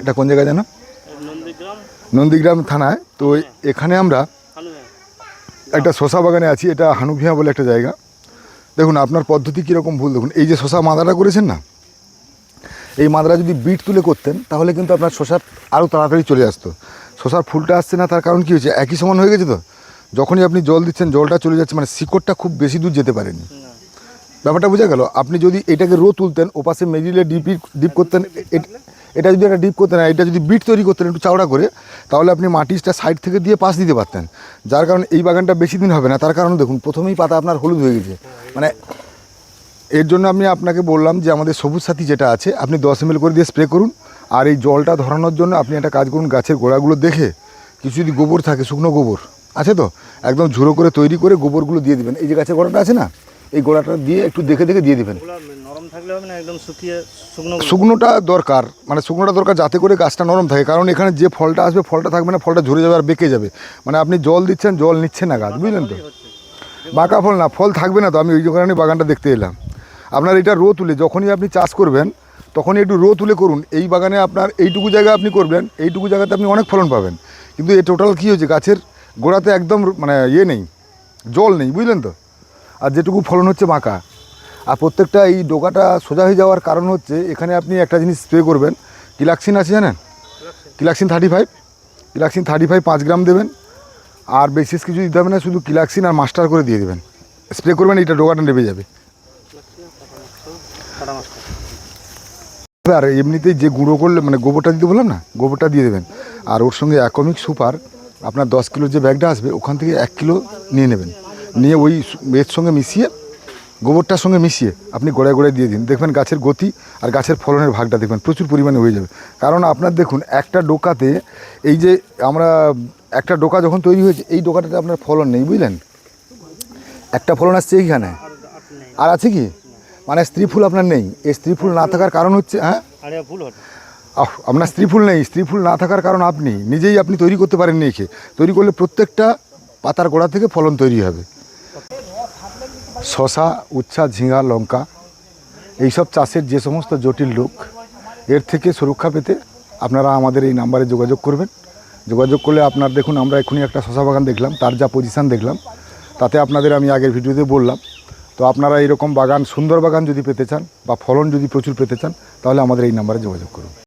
এটা কোন জায়গায় জানো? নন্দীগ্রাম। নন্দীগ্রাম থানায়। তো এখানে আমরা একটা শশা বাগানে আছি এটা হানুভিয়া বলে একটা জায়গা। দেখুন আপনার পদ্ধতি কীরকম ভুল দেখুন। এই যে শশা মাদাটা করেছেন না? এই মাদারা যদি বিট তুলে করতেন তাহলে কিন্তু আপনার শশার আরও তাড়াতাড়ি চলে আসতো। শশার ফুলটা আসছে না তার কারণ কী হয়েছে? একই সমান হয়ে গেছে তো? যখনই আপনি জল দিচ্ছেন জলটা চলে যাচ্ছে মানে শিকড়টা খুব বেশি দূর যেতে পারেনি। ব্যাপারটা বোঝা গেল? আপনি যদি এটাকে রো তুলতেন ওপাশে মেডিলে ডিপি ডিপ করতেন এটা যদি একটা ডিপ করতেন, এটা যদি বিট তৈরি করতেন একটু চাওড়া করে, তাহলে আপনি মাটিটা সাইড থেকে দিয়ে পাশ দিতে পারতেন। যার কারণে এই বাগানটা বেশি দিন হবে না, তার কারণ দেখুন, প্রথমেই পাতা আপনার হলুদ হয়ে গেছে। মানে এর জন্য আমি আপনাকে বললাম যে আমাদের সবুজ সাথী যেটা আছে, আপনি দশ এম করে দিয়ে স্প্রে করুন, আর এই জলটা ধরানোর জন্য আপনি একটা কাজ করুন, গাছের গোড়াগুলো দেখে, কিছু যদি গোবর থাকে, শুকনো গোবর, আছে তো? একদম ঝুড়ো করে তৈরি করে গোবরগুলো দিয়ে দিবেন। এই যে গাছের গোড়াটা আছে না? এই গোড়াটা দিয়ে একটু দেখে দেখে দিয়ে দেবেন। নরম থাকলে হবে না একদম শুকিয়ে শুকনো শুকনোটা দরকার মানে শুকনোটা দরকার যাতে করে গাছটা নরম থাকে কারণ এখানে যে ফলটা আসবে ফলটা থাকবে না ফলটা ঝরে যাবে আর বেঁকে যাবে। মানে আপনি জল দিচ্ছেন জল নিচ্ছে না গাছ বুঝলেন তো? বাঁকা ফল না ফল থাকবে না তো আমি ওই কারণে বাগানটা দেখতে এলাম। আপনার এটা রো তুলে যখনই আপনি চাষ করবেন তখনই একটু রো তুলে করুন। এই বাগানে আপনার এইটুকু জায়গা আপনি করবেন এইটুকু জায়গাতে আপনি অনেক ফলন পাবেন। কিন্তু এই টোটাল কী হয়েছে? গাছের গোড়াতে একদম মানে ইয়ে নেই জল নেই বুঝলেন তো? আর যেটুকু ফলন হচ্ছে বাঁকা আর প্রত্যেকটা এই ডোকাটা সোজা হয়ে যাওয়ার কারণ হচ্ছে এখানে আপনি একটা জিনিস স্প্রে করবেন। কিলাক্সিন আছে জানেন? কিলাক্সিন থার্টি ফাইভ কিলাক্সিন থার্টি ফাইভ পাঁচ গ্রাম দেবেন। আর বিশেষ কিছু দিতে হবে না শুধু কিলাক্সিন আর মাস্টার করে দিয়ে দেবেন। স্প্রে করবেন এইটা ডোকাটা নেবে যাবে। আর এমনিতেই যে গুঁড়ো করলে মানে গোবরটা দিতে বললাম না? গোবরটা দিয়ে দেবেন। আর ওর সঙ্গে অ্যাকমিক সুপার আপনার দশ কিলো যে ব্যাগটা আসবে ওখান থেকে এক কিলো নিয়ে নেবেন। নিয়ে ওই এর সঙ্গে মিশিয়ে গোবরটার সঙ্গে মিশিয়ে আপনি গোড়ায় গোড়ায় দিয়ে দিন। দেখবেন গাছের গতি আর গাছের ফলনের ভাগটা দেখবেন প্রচুর পরিমাণে হয়ে যাবে। কারণ আপনার দেখুন একটা ডোকাতে এই যে আমরা একটা ডোকা যখন তৈরি হয়েছে এই ডোকাটাতে আপনার ফলন নেই বুঝলেন? একটা ফলন আসছে এইখানে। আর আছে কি? মানে স্ত্রী ফুল আপনার নেই। এই স্ত্রী ফুল না থাকার কারণ হচ্ছে হ্যাঁ? আপনার স্ত্রী ফুল নেই। স্ত্রী ফুল না থাকার কারণ আপনি। নিজেই আপনি তৈরি করতে পারেননি এখে তৈরি করলে প্রত্যেকটা পাতার গোড়া থেকে ফলন তৈরি হবে। শশা, উচ্ছা, ঝিঙা, লঙ্কা, এইসব চাষের যে সমস্ত জটিল লোক এর থেকে সুরক্ষা পেতে আপনারা আমাদের এই নাম্বারে যোগাযোগ করবেন। যোগাযোগ করলে আপনার দেখুন, আমরা এখনই একটা শশা বাগান দেখলাম, তার যা পজিশান দেখলাম। তাতে আপনাদের আমি আগের ভিডিওতে বললাম। তো আপনারা এরকম বাগান, সুন্দর বাগান যদি পেতে চান বা ফলন যদি প্রচুর পেতে চান, তাহলে আমাদের এই নাম্বারে যোগাযোগ করুন।